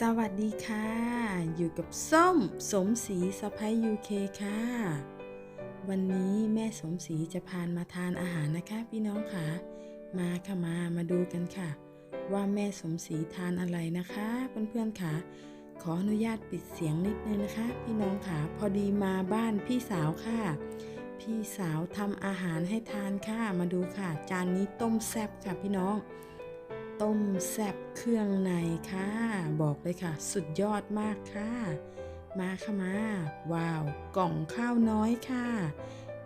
สวัสดีค่ะ อยู่กับส้มสมศรีสะพายยูเคค่ะ วันนี้แม่สมศรีจะพานมาทานอาหารนะคะ พี่น้องค่ะ มาค่ะมามาดูกันค่ะ ว่าแม่สมศรีทานอะไรนะคะเพื่อนๆค่ะ ขออนุญาตปิดเสียงนิดนึงนะคะ พี่น้องค่ะ พอดีมาบ้านพี่สาวค่ะ พี่สาวทำอาหารให้ทานค่ะ มาดูค่ะ จานนี้ต้มแซ่บค่ะพี่น้อง ต้มแซบเครื่องในค่ะ บอกเลยค่ะ สุดยอดมากค่ะ มาค่ะมา ว้าว กล่องข้าวน้อยค่ะ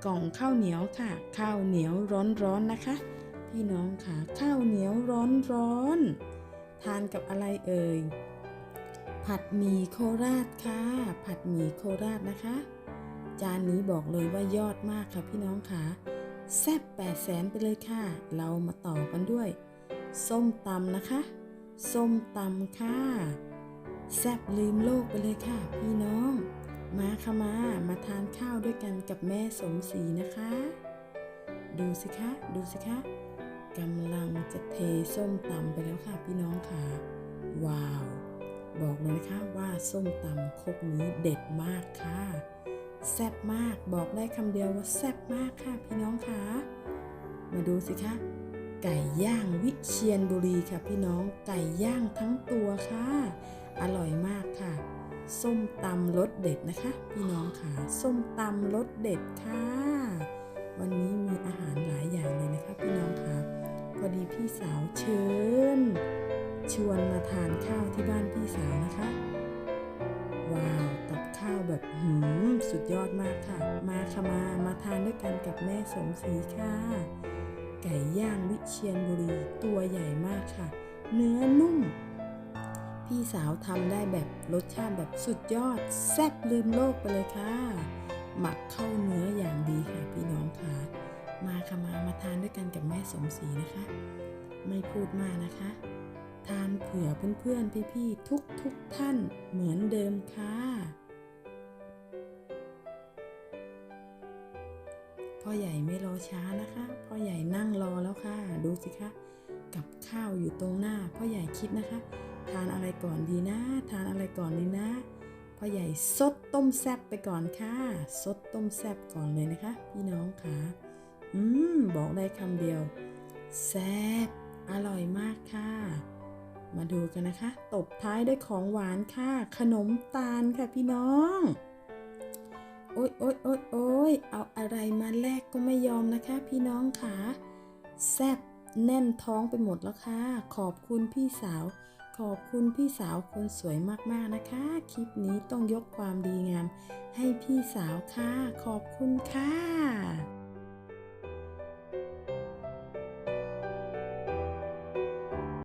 กล่องข้าวเหนียวค่ะ ข้าวเหนียวร้อนๆนะคะ พี่น้องค่ะ ข้าวเหนียวร้อนๆ ทานกับอะไรเอ่ย ผัดหมี่โคราชค่ะ ผัดหมี่โคราชนะคะ จานนี้บอกเลยว่ายอดมากค่ะพี่น้องค่ะ แซ่บแปดแสนไปเลยค่ะ เรามาต่อกันด้วย ส้มตำนะคะ ส้มตำค่ะ แซ่บลืมโลกไปเลยค่ะ พี่น้อง มาค่ะมา มาทานข้าวด้วยกันกับแม่สมศรีนะคะ ดูสิคะ ดูสิคะกำลังจะเทส้มตำไปแล้วค่ะ พี่น้องค่ะ ว้าว บอกเลยนะคะว่าส้มตำครกนี้เด็ดมากค่ะ แซ่บมากบอกได้คำเดียวว่าแซ่บมากค่ะ พี่น้องค่ะ มาดูสิคะ ไก่ย่างวิเชียนบุรีค่ะพี่น้องไก่ย่างทั้งตัวค่ะ อร่อยมากค่ะ ส้มตำรสเด็ดนะคะ พี่น้องค่ะ ส้มตำรสเด็ดค่ะ วันนี้มีอาหารหลายอย่างเลยนะคะ พี่น้องค่ะพอดีพี่สาวเชิญ ชวนมาทานข้าวที่บ้านพี่สาวนะคะ ว้าวกับข้าวแบบหืมสุดยอดมากค่ะ มาค่ะมามาทานด้วยกันกับแม่สมศรีค่ะ ไก่ย่างวิเชียนบุรีตัวใหญ่มากค่ะ เนื้อนุ่ม พี่สาวทำได้แบบรสชาติแบบสุดยอด แซ่บลืมโลกไปเลยค่ะ หมักเข้าเนื้ออย่างดีค่ะพี่น้องค่ะ มาค่ะมามาทานด้วยกันกับแม่สมศรีนะคะ ไม่พูดมากนะคะ ทานเผื่อเพื่อนๆพี่ๆทุกทุกๆท่านเหมือนเดิมค่ะ พ่อใหญ่ไม่รอช้านะคะ พ่อใหญ่นั่งรอแล้วค่ะ ดูสิคะ กับข้าวอยู่ตรงหน้า พ่อใหญ่คิดนะคะ ทานอะไรก่อนดีนะ ทานอะไรก่อนดีนะ พ่อใหญ่ซดต้มแซบไปก่อนค่ะซดต้มแซบก่อนเลยนะคะ พี่น้องค่ะ อืม บอกได้คำเดียว แซบอร่อยมากค่ะ มาดูกันนะคะ ตบท้ายด้วยของหวานค่ะ ขนมตาลค่ะพี่น้อง โอ๊ยโอ๊ยโอ๊ยโอ๊ยเอาอะไรมาแลกก็ไม่ยอมนะคะ พี่น้องค่ะแซบแน่นท้องไปหมดแล้วค่ะ ขอบคุณพี่สาว ขอบคุณพี่สาวคนสวยมากๆนะคะ คลิปนี้ต้องยกความดีงาม ให้พี่สาวค่ะ ขอบคุณค่ะ